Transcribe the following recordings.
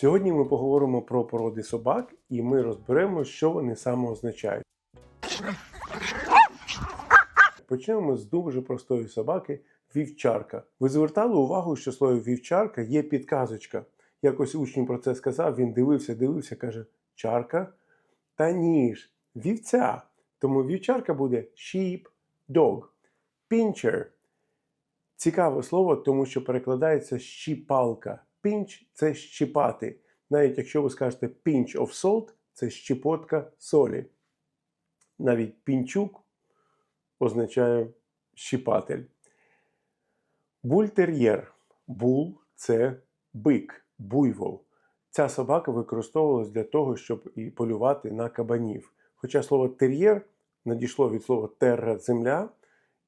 Сьогодні ми поговоримо про породи собак і ми розберемо, що вони саме означають. Почнемо з дуже простої собаки вівчарка. Ви звертали увагу, що слово вівчарка є підказочка. Якось учень про це сказав, він дивився, дивився, каже: чарка та ніж, вівця. Тому вівчарка буде sheep, dog, pincher. Цікаве слово, тому що перекладається щіпалка. Pinch – це щіпати. Навіть якщо ви скажете pinch of salt, це щепотка солі. Навіть пінчук означає щіпатель. Бультер'єр. Бул це бик, буйвол. Ця собака використовувалась для того, щоб і полювати на кабанів. Хоча слово тер'єр надійшло від слова терра земля.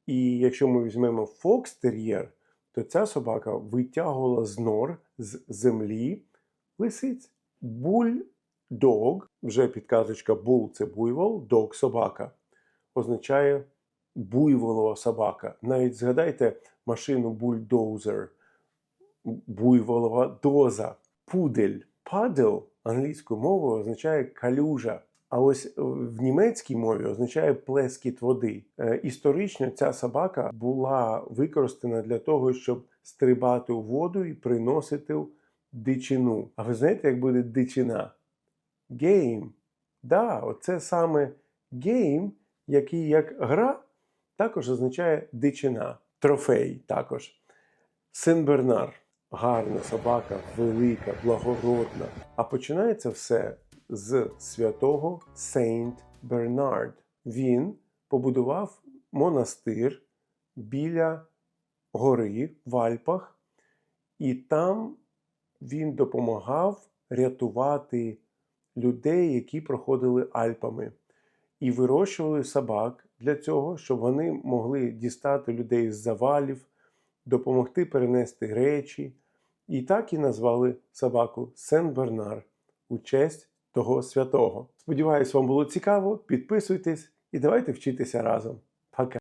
І якщо ми візьмемо фокстер'єр, то ця собака витягувала з нор з землі лисиць. Буль-дог, вже підказочка бул це буйвол, дог собака, означає буйволова собака. Навіть згадайте машину бульдозер, буйволова доза, пудель, падел англійською мовою означає калюжа. А ось в німецькій мові означає плескіт води. Е, Історично ця собака була використана для того, щоб стрибати у воду і приносити дичину. А ви знаєте, як буде дичина? Game. Да, оце саме game, який як гра, також означає дичина. Трофей також. Сен-Бернар. Гарна собака, велика, благородна. А починається все з святого Сейнт Бернард. Він побудував монастир біля гори в Альпах, і там він допомагав рятувати людей, які проходили Альпами, і вирощували собак для цього, щоб вони могли дістати людей з завалів, допомогти перенести речі. І так і назвали собаку Сен-Бернар у честь того святого. Сподіваюсь, вам було цікаво. Підписуйтесь і давайте вчитися разом. Пока!